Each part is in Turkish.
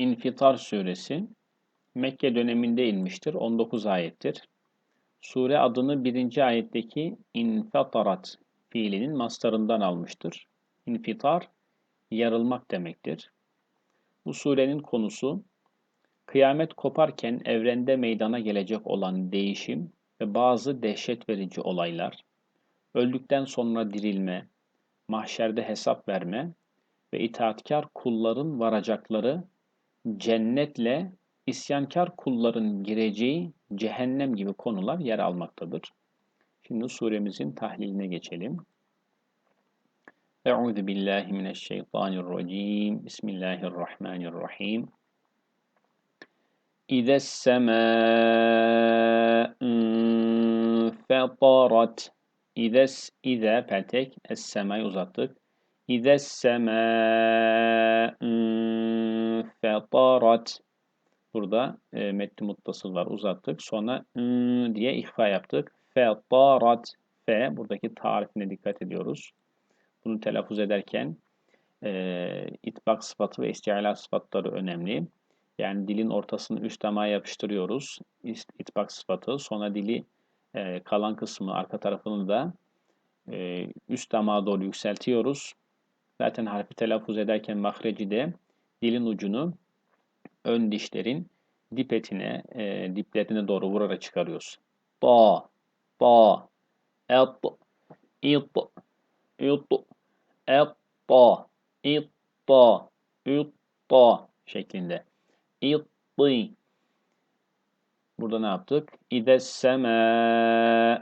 İnfitar suresi Mekke döneminde inmiştir. 19 ayettir. Sure adını birinci ayetteki infatarat fiilinin mastarından almıştır. İnfitar, yarılmak demektir. Bu surenin konusu, kıyamet koparken evrende meydana gelecek olan değişim ve bazı dehşet verici olaylar, öldükten sonra dirilme, mahşerde hesap verme ve itaatkar kulların varacakları cennetle isyankar kulların gireceği cehennem gibi konular yer almaktadır. Şimdi suremizin tahliline geçelim. Euzu billahi mineşşeytanirracim. Bismillahirrahmanirrahim. İdes semâ'ın fetarat. İdes, ize petek, es semayı uzattık. İdes semâ'ın fetarat. Burada e, metni muttasıl var uzattık. Sonra ı diye ihfa yaptık. Fetarat. F buradaki tarifine dikkat ediyoruz. Bunu telaffuz ederken e, itbak sıfatı ve istiala sıfatları önemli. Yani dilin ortasını üst damağa yapıştırıyoruz. itbak sıfatı. Sonra dili e, kalan kısmı arka tarafını da e, üst damağa doğru yükseltiyoruz. Zaten harfi telaffuz ederken mahreci de dilin ucunu ön dişlerin dip etine, e, diplerine doğru vurarak çıkarıyoruz. Ta, ta, et, it, it, et, ta, it, ta, it, ta şeklinde. It, Burada ne yaptık? İdes semâ'ın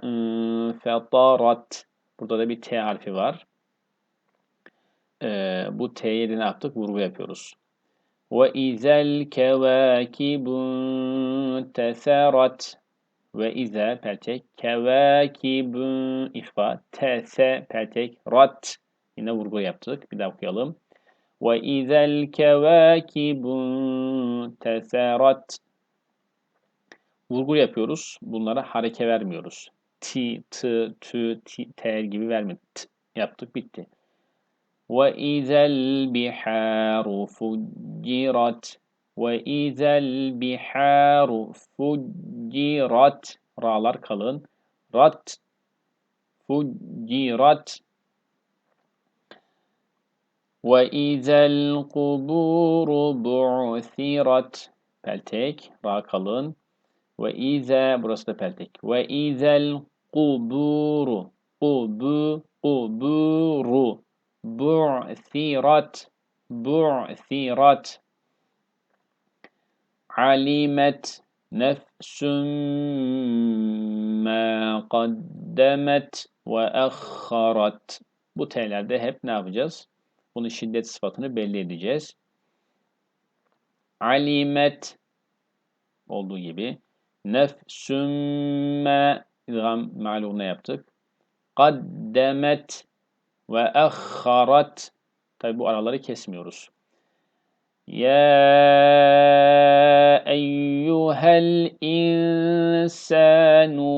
fetarat. Burada da bir T harfi var. Ee, bu T'ye de ne yaptık? Vurgu yapıyoruz. وَإِذَا الْكَوَاكِبُ انْتَثَرَتْ وَإِذَا peltek كَوَاكِبُ ihfa tese peltek rat yine vurgu yaptık. Bir daha okuyalım. وَإِذَا الْكَوَاكِبُ انْتَثَرَتْ Vurgu yapıyoruz. Bunlara hareke vermiyoruz. T, t, t, t, t gibi vermedik. T yaptık bitti. وإذا البحار فجرت وإذا البحار فجرت رالر كالن رت فجرت وإذا القبور بعثرت بلتك راكالن وإذا برست بلتك وإذا القبور قبو قبور Bu'thirat. Bu'thirat. Alimet nefsün ma kaddemet ve akharat. Bu T'lerde hep ne yapacağız? Bunun şiddet sıfatını belli edeceğiz. Alimet olduğu gibi nefsün ma idgam ma'luna yaptık. Kaddemet ve akharat. Tabi bu araları kesmiyoruz. Ya eyyuhel insanu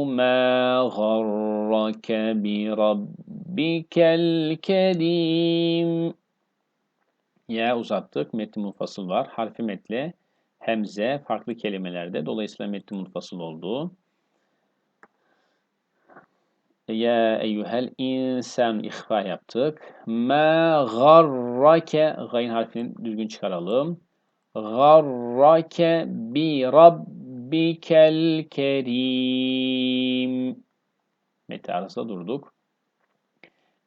ma garrake bi rabbikel kerim. Ya uzattık. Metni munfasıl var. Harfi metle hemze farklı kelimelerde. Dolayısıyla metni munfasıl oldu. Ya eyyuhel insan ihfa yaptık. Ma garrake gayn harfini düzgün çıkaralım. Garrake bi rabbikel kerim. Meti arasında durduk.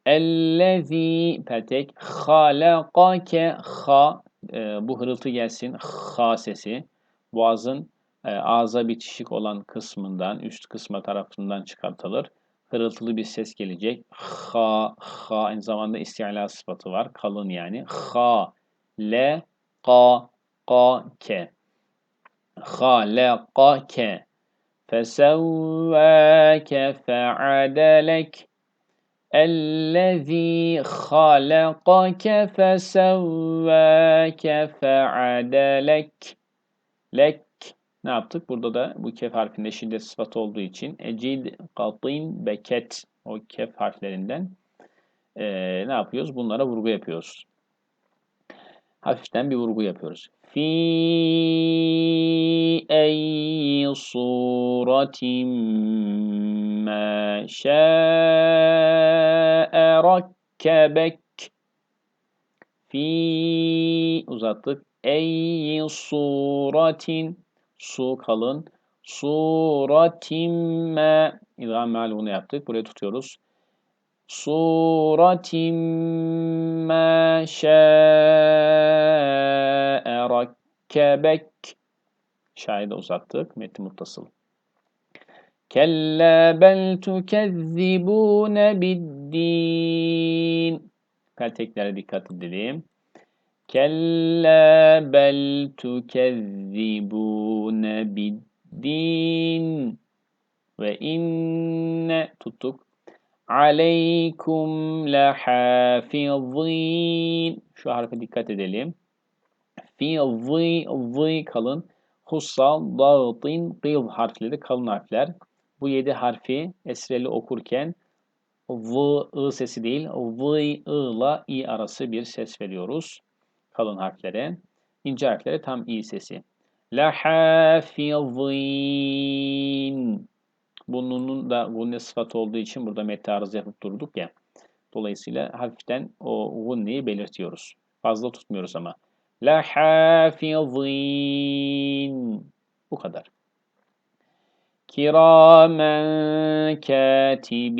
Ellezî petek halakake ha e, bu hırıltı gelsin ha sesi. Boğazın e, ağza bitişik olan kısmından üst kısma tarafından çıkartılır hırıltılı bir ses gelecek. Ha, ha aynı zamanda istiala sıfatı var. Kalın yani. Ha, le, ka, ka, ke. Ha, le, ka, ke. Fesevvâke fe'adelek. اَلَّذ۪ي خَلَقَكَ فَسَوَّاكَ فَعَدَلَكَ Lek ne yaptık? Burada da bu kef harfinde şiddet sıfatı olduğu için ecid, katin, beket o kef harflerinden e, ne yapıyoruz? Bunlara vurgu yapıyoruz. hafiften bir vurgu yapıyoruz. Fi eyyi suratin ma şa'e rakkebek Fi uzattık. Eyyi suratin su kalın. Suratimme İdgam meal bunu yaptık. Buraya tutuyoruz. Suratim ma şa'e rakkebek Şahide uzattık. Metni muttasıl. Kella bel tukezzibune biddin. Pelteklere dikkat edelim. Kella bel tukezzibune biddin. Ve inne tuttuk. Aleykum lahafizin. Şu harfe dikkat edelim. Fi zı, zı kalın. Hussal, dağıtin, kıl harfleri kalın harfler. Bu yedi harfi esreli okurken v, ı sesi değil, v, i ile i arası bir ses veriyoruz. Kalın harflere. İnce harflere tam i sesi. La hafizin. Bunun da gunne sıfatı olduğu için burada mette arız yapıp durduk ya. Dolayısıyla hafiften o gunneyi belirtiyoruz. Fazla tutmuyoruz ama. La hafizin. Bu kadar. Kiramen katibin.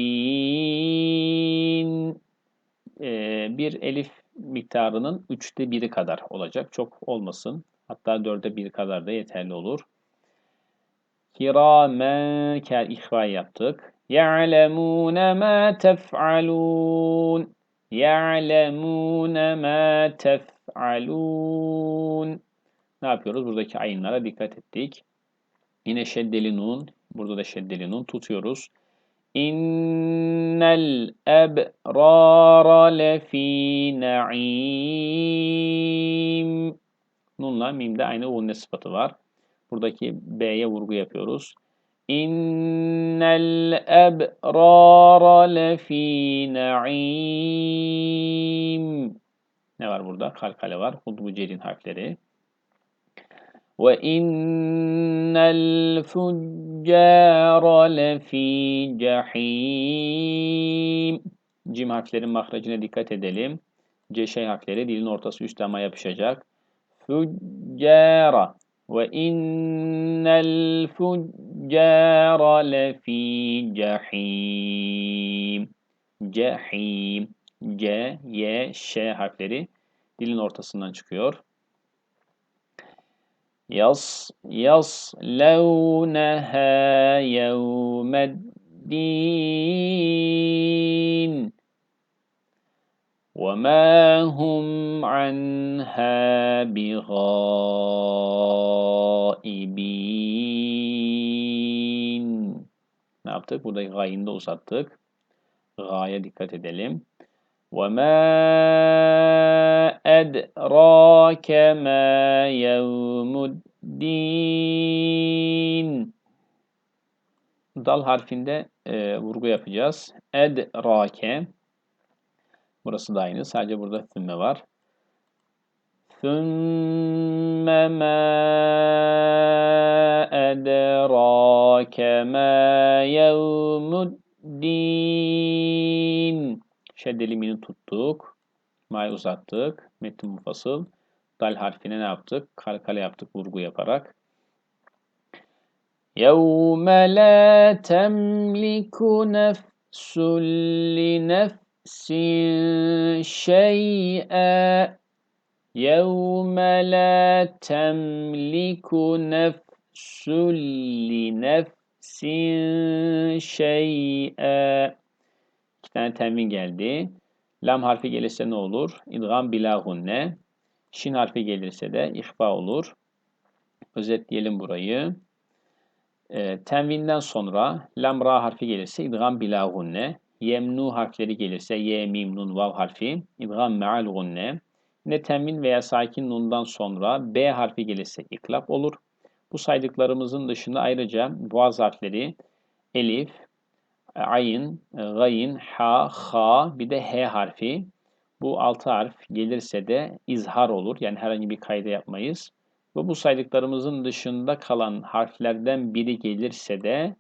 Ee, bir elif miktarının üçte biri kadar olacak. Çok olmasın. Hatta dörde bir kadar da yeterli olur. Kiramen kel ihva yaptık. Ya'lemune ma tef'alun. Ya'lemune ma tef'alun. Ne yapıyoruz? Buradaki ayınlara dikkat ettik. Yine şeddeli nun. Burada da şeddeli nun tutuyoruz. İnnel ebrara lefî na'im. Nunla mimde aynı unne sıfatı var. Buradaki B'ye vurgu yapıyoruz. İnnel ebrara lefî na'im. Ne var burada? Kalkale var. Hudbu celin harfleri. İnnel fuccâra lefî cehîm. Cim harflerin mahracına dikkat edelim. C şey harfleri dilin ortası üst ama yapışacak. Fuccâra. Ve innel fuccâra lefî cehîm. Cehîm. C, Y, Ş harfleri dilin ortasından çıkıyor. Yas yaslevneha yevmeddin وَمَا هُمْ عَنْهَا بِغَائِبِينَ Ne yaptık? Burada gayinde uzattık. Gaya dikkat edelim. وَمَا أَدْرَاكَ مَا يَوْمُ الدِّينِ Dal harfinde e, vurgu yapacağız. Edrake. Burası da aynı. Sadece burada thümme var. ثُمَّ مَا أَدْرَاكَ مَا يَوْمُ الدِّينِ Şeddeli mini tuttuk. Ma'yı uzattık. Metin mufasıl. Dal harfine ne yaptık? Kalkale yaptık vurgu yaparak. يَوْمَ لَا تَمْلِكُ نَفْسٌ لِنَفْسٍ شَيْئًا يَوْمَ لَا تَمْلِكُ نَفْسٌ لِنَفْسٍ شَيْئًا İki tane tenvin geldi. Lam harfi gelirse ne olur? İdgam bilahunne. Şin harfi gelirse de ihfa olur. Özetleyelim burayı. E, tenvinden sonra lam ra harfi gelirse idgam bilahunne. Yemnu harfleri gelirse ye, mim, nun, vav harfi idgam me'al gunne. Yine tenvin veya sakin nundan sonra b harfi gelirse iklap olur. Bu saydıklarımızın dışında ayrıca boğaz harfleri elif, ayin, gayin, ha, ha bir de h harfi. Bu altı harf gelirse de izhar olur. Yani herhangi bir kayda yapmayız. Ve bu saydıklarımızın dışında kalan harflerden biri gelirse de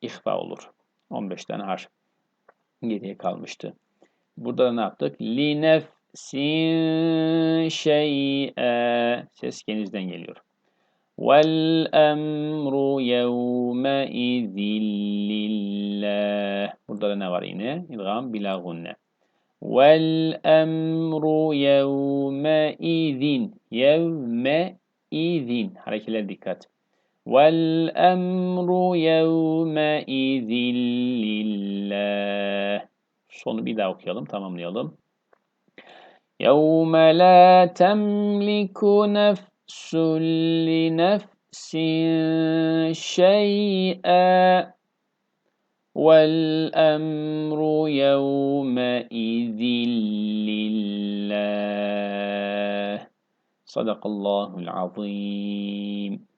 ihfa olur. 15 tane harf geriye kalmıştı. Burada da ne yaptık? Li nefsin şey'e ses genizden geliyor. Vel emru yevme lillah. Burada da ne var yine? İdgam bila gunne. Vel emru yevme izin. Yevme izin. Harekeler dikkat. Vel emru yevme izin lillah. Sonu bir daha okuyalım, tamamlayalım. يَوْمَ لَا تَمْلِكُ نَفْسٌ لِنَفْسٍ شَيْئًا وَالْأَمْرُ يَوْمَئِذٍ لِلَّهِ. صدق الله العظيم.